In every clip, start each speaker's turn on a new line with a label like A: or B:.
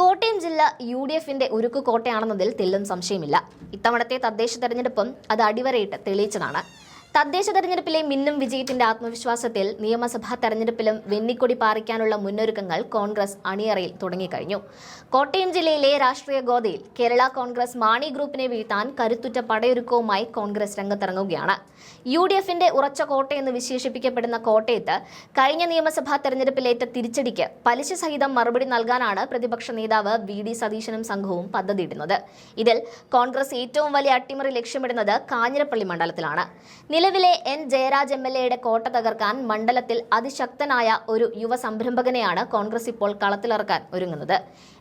A: കോട്ടയം ജില്ല U D എഫിന്റെ ഉരുക്കു കോട്ടയാണെന്നതിൽ തെല്ലും സംശയമില്ല. ഇത്തവണത്തെ തദ്ദേശ തെരഞ്ഞെടുപ്പും അത് അടിവരയിട്ട് തെളിയിച്ചതാണ്. തദ്ദേശ തെരഞ്ഞെടുപ്പിലെ മിന്നും വിജയത്തിന്റെ ആത്മവിശ്വാസത്തിൽ നിയമസഭാ തെരഞ്ഞെടുപ്പിലും വെന്നിക്കൊടി പാറിക്കാനുള്ള മുന്നൊരുക്കങ്ങൾ കോൺഗ്രസ് അണിയറയിൽ തുടങ്ങിക്കഴിഞ്ഞു. കോട്ടയം ജില്ലയിലെ രാഷ്ട്രീയ ഗോതയിൽ കേരള കോൺഗ്രസ് മാണി ഗ്രൂപ്പിനെ വീഴ്ത്താൻ കരുത്തുറ്റ പടയൊരുക്കവുമായി കോൺഗ്രസ് രംഗത്തിറങ്ങുകയാണ്. യു ഡി എഫിന്റെ ഉറച്ച കോട്ടയെന്ന് വിശേഷിപ്പിക്കപ്പെടുന്ന കോട്ടയത്ത് കഴിഞ്ഞ നിയമസഭാ തെരഞ്ഞെടുപ്പിലേറ്റ തിരിച്ചടിക്ക് പലിശ സഹിതം മറുപടി നൽകാനാണ് പ്രതിപക്ഷ നേതാവ് വി ഡി സതീശനും സംഘവും പദ്ധതിയിടുന്നത്. ഇതിൽ കോൺഗ്രസ് ഏറ്റവും വലിയ അട്ടിമറി ലക്ഷ്യമിടുന്നത് കാഞ്ഞിരപ്പള്ളി മണ്ഡലത്തിലാണ്. നിലവിലെ എൻ. ജയരാജ് എം. എൽ. എയുടെ കോട്ട തകർക്കാൻ മണ്ഡലത്തിൽ അതിശക്തനായ ഒരു യുവ സംരംഭകനെയാണ് കോൺഗ്രസ് ഇപ്പോൾ കളത്തിലിറക്കാൻ ഒരുങ്ങുന്നത്.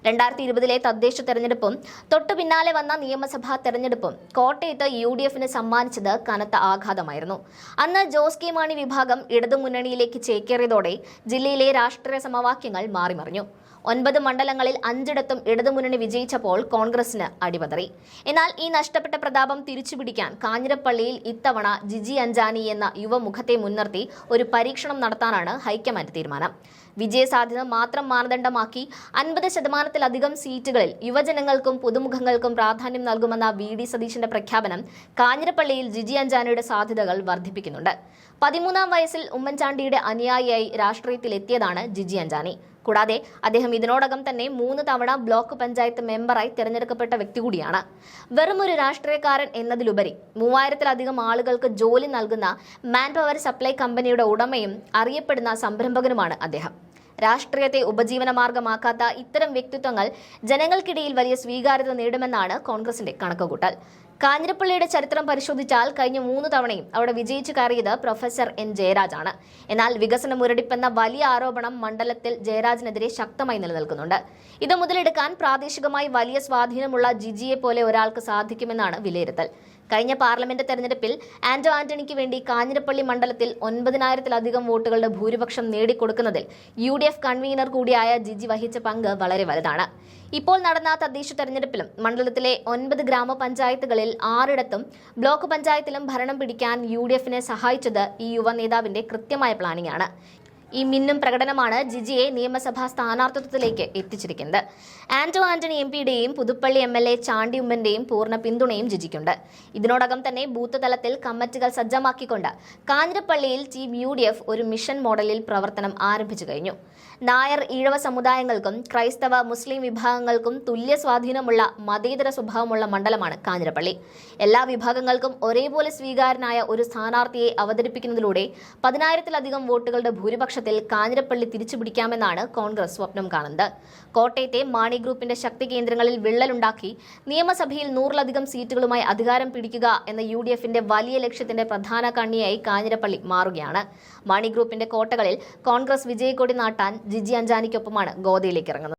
A: രണ്ടായിരത്തി ഇരുപതിലെ തദ്ദേശ തെരഞ്ഞെടുപ്പും തൊട്ടു പിന്നാലെ വന്ന നിയമസഭാ തെരഞ്ഞെടുപ്പും കോട്ടയത്ത് യു ഡി എഫിന് സമ്മാനിച്ചത് കനത്ത ആഘാതമായിരുന്നു. അന്ന് ജോസ് കെ മാണി വിഭാഗം ഇടതുമുന്നണിയിലേക്ക് ചേക്കേറിയതോടെ ജില്ലയിലെ രാഷ്ട്രീയ സമവാക്യങ്ങൾ മാറിമറിഞ്ഞു. ഒൻപത് മണ്ഡലങ്ങളിൽ അഞ്ചിടത്തും ഇടതുമുന്നണി വിജയിച്ചപ്പോൾ കോൺഗ്രസിന് അടിപതറി. എന്നാൽ ഈ നഷ്ടപ്പെട്ട പ്രതാപം തിരിച്ചുപിടിക്കാൻ കാഞ്ഞിരപ്പള്ളിയിൽ ഇത്തവണ ജിജി അഞ്ചാനി എന്ന യുവമുഖത്തെ മുൻനിർത്തി ഒരു പരീക്ഷണം നടത്താനാണ് ഹൈക്കമാൻഡ് തീരുമാനം. വിജയസാധ്യത മാത്രം മാനദണ്ഡമാക്കി അൻപത് ശതമാനത്തിലധികം സീറ്റുകളിൽ യുവജനങ്ങൾക്കും പുതുമുഖങ്ങൾക്കും പ്രാധാന്യം നൽകുമെന്ന വി ഡി സതീശന്റെ പ്രഖ്യാപനം കാഞ്ഞിരപ്പള്ളിയിൽ ജിജി അഞ്ചാനിയുടെ സാധ്യതകൾ വർദ്ധിപ്പിക്കുന്നുണ്ട്. പതിമൂന്നാം വയസ്സിൽ ഉമ്മൻചാണ്ടിയുടെ അനുയായിയായി രാഷ്ട്രീയത്തിലെത്തിയതാണ് ജിജി അഞ്ചാനി. കൂടാതെ അദ്ദേഹം ഇതിനോടകം തന്നെ മൂന്ന് തവണ ബ്ലോക്ക് പഞ്ചായത്ത് മെമ്പറായി തിരഞ്ഞെടുക്കപ്പെട്ട വ്യക്തി കൂടിയാണ്. വെറും ഒരു രാഷ്ട്രീയക്കാരൻ എന്നതിലുപരി മൂവായിരത്തിലധികം ആളുകൾക്ക് ജോലി നൽകുന്ന മാൻ പവർ സപ്ലൈ കമ്പനിയുടെ ഉടമയും അറിയപ്പെടുന്ന സംരംഭകനുമാണ് അദ്ദേഹം. രാഷ്ട്രീയത്തെ ഉപജീവന മാർഗമാക്കാത്ത ഇത്തരം വ്യക്തിത്വങ്ങൾ ജനങ്ങൾക്കിടയിൽ വലിയ സ്വീകാര്യത നേടുമെന്നാണ് കോൺഗ്രസിന്റെ കണക്കുകൂട്ടൽ. കാഞ്ഞിരപ്പള്ളിയുടെ ചരിത്രം പരിശോധിച്ചാൽ കഴിഞ്ഞ മൂന്ന് തവണയും അവിടെ വിജയിച്ചു കയറിയത് പ്രൊഫസർ എൻ ജയരാജാണ്. എന്നാൽ വികസന മുരടിപ്പെന്ന വലിയ ആരോപണം മണ്ഡലത്തിൽ ജയരാജിനെതിരെ ശക്തമായി നിലനിൽക്കുന്നുണ്ട്. ഇത് മുതലെടുക്കാൻ പ്രാദേശികമായി വലിയ സ്വാധീനമുള്ള ജിജിയെ പോലെ ഒരാൾക്ക് സാധിക്കുമെന്നാണ് വിലയിരുത്തൽ. കഴിഞ്ഞ പാർലമെന്റ് തെരഞ്ഞെടുപ്പിൽ ആന്റോ ആന്റണിക്ക് വേണ്ടി കാഞ്ഞിരപ്പള്ളി മണ്ഡലത്തിൽ ഒൻപതിനായിരത്തിലധികം വോട്ടുകളുടെ ഭൂരിപക്ഷം നേടിക്കൊടുക്കുന്നതിൽ യു ഡി എഫ് കൺവീനർ കൂടിയായ ജിജി വഹിച്ച പങ്ക് വളരെ വലുതാണ്. ഇപ്പോൾ നടന്ന തദ്ദേശ തെരഞ്ഞെടുപ്പിലും മണ്ഡലത്തിലെ ഒൻപത് ഗ്രാമപഞ്ചായത്തുകളിൽ ആറിടത്തും ബ്ലോക്ക് പഞ്ചായത്തിലും ഭരണം പിടിക്കാൻ യു സഹായിച്ചത് ഈ യുവ നേതാവിന്റെ കൃത്യമായ പ്ലാനിംഗ് ആണ് ഈ മിന്നും പ്രകടനമാണ് ജിജിയെ നിയമസഭാ സ്ഥാനാർത്ഥിത്വത്തിലേക്ക് എത്തിച്ചിരിക്കുന്നത്. ആന്റോ ആന്റണി എം പിയുടെയും Puthuppally M L A Chandy ഉമ്മന്റെയും പൂർണ പിന്തുണയും ജിജിക്കുണ്ട്. ഇതിനോടകം തന്നെ ബൂത്ത് തലത്തിൽ കമ്മിറ്റികൾ സജ്ജമാക്കിക്കൊണ്ട് കാഞ്ഞിരപ്പള്ളിയിൽ ടീം യു ഡി എഫ് ഒരു മിഷൻ മോഡലിൽ പ്രവർത്തനം ആരംഭിച്ചു കഴിഞ്ഞു. നായർ ഈഴവ സമുദായങ്ങൾക്കും ക്രൈസ്തവ മുസ്ലിം വിഭാഗങ്ങൾക്കും തുല്യ സ്വാധീനമുള്ള മതേതര സ്വഭാവമുള്ള മണ്ഡലമാണ് കാഞ്ഞിരപ്പള്ളി. എല്ലാ വിഭാഗങ്ങൾക്കും ഒരേപോലെ സ്വീകാരനായ ഒരു സ്ഥാനാർത്ഥിയെ അവതരിപ്പിക്കുന്നതിലൂടെ പതിനായിരത്തിലധികം വോട്ടുകളുടെ ഭൂരിപക്ഷത്തിൽ കാഞ്ഞിരപ്പള്ളി തിരിച്ചുപിടിക്കാമെന്നാണ് കോൺഗ്രസ് സ്വപ്നം കാണുന്നത്. കോട്ടയത്തെ മാണി ഗ്രൂപ്പിന്റെ ശക്തി കേന്ദ്രങ്ങളിൽ വിള്ളലുണ്ടാക്കി നിയമസഭയിൽ നൂറിലധികം സീറ്റുകളുമായി അധികാരം പിടിക്കുക എന്ന യു ഡി എഫിന്റെ വലിയ ലക്ഷ്യത്തിന്റെ പ്രധാന കണ്ണിയായി കാഞ്ഞിരപ്പള്ളി മാറുകയാണ്. മാണി ഗ്രൂപ്പിന്റെ കോട്ടകളിൽ കോൺഗ്രസ് വിജയക്കൊടി നാട്ടാൻ ജിജി അഞ്ചാനിക്കൊപ്പമാണ് ഗോദയിലേക്ക് ഇറങ്ങുന്നത്.